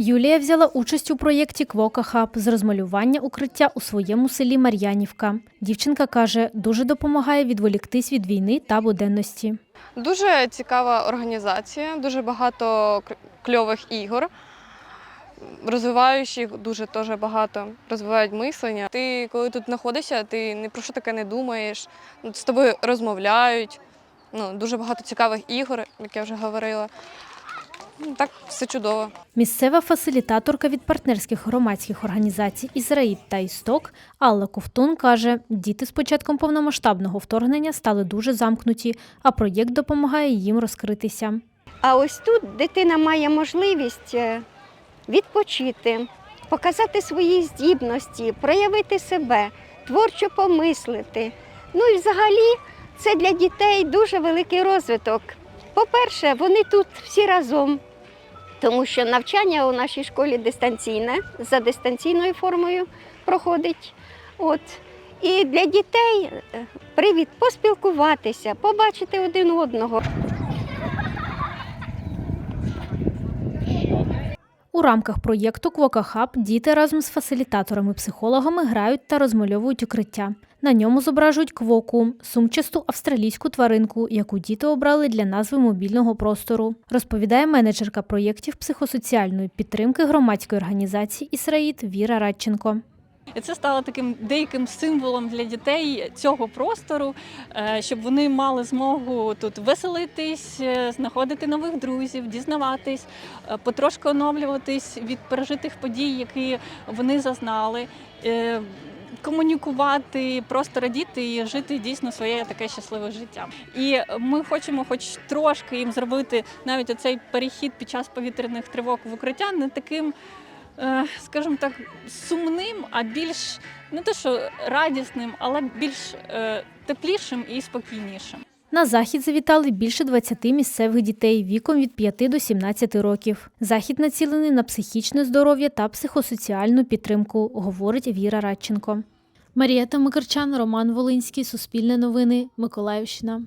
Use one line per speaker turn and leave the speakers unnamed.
Юлія взяла участь у проєкті Квока Хаб з розмалювання укриття у своєму селі Мар'янівка. Дівчинка каже, дуже допомагає відволіктись від війни та буденності.
Дуже цікава організація, дуже багато кльових ігор. Розвиваючих дуже теж багато, розвивають мислення. Ти, коли тут знаходишся, ти ні про що таке не думаєш, з тобою розмовляють. Ну, дуже багато цікавих ігор, як я вже говорила. Ну, Так, все чудово.
Місцева фасилітаторка від партнерських громадських організацій Ізраїль та Істок Алла Ковтун каже, діти з початком повномасштабного вторгнення стали дуже замкнуті, а проєкт допомагає їм розкритися.
А ось тут дитина має можливість е, відпочити, показати свої здібності, проявити себе, творчо помислити. Ну і взагалі це для дітей дуже великий розвиток. По-перше, вони тут всі разом, тому що навчання у нашій школі дистанційне, за дистанційною формою проходить. От. І для дітей е, привід поспілкуватися, побачити один одного.
У рамках проєкту Квокахаб діти разом з фасилітаторами-психологами грають та розмальовують укриття. На ньому зображують квоку сумчасту австралійську тваринку, яку діти обрали для назви мобільного простору. Розповідає менеджерка проєктів психосоціальної підтримки громадської організації Ісраїд Віра Радченко.
Це стало таким деяким символом для дітей цього простору, е, щоб вони мали змогу тут веселитись, е, знаходити нових друзів, дізнаватись, е, потрошки оновлюватись від пережитих подій, які вони зазнали. Комунікувати, просто радіти і жити дійсно своє таке щасливе життя. І ми хочемо, хоч трошки їм зробити навіть оцей перехід під час повітряних тривог в укриття не таким скажімо так, сумним, а більш не те, що радісним, але більш е, теплішим і спокійнішим.
На захід завітали більше 20 місцевих дітей віком від 5 до 17 років. Захід націлений на психічне здоров'я та психосоціальну підтримку, говорить Віра Радченко. Марієта Микарчан, Роман Волинський, Суспільне новини, Миколаївщина.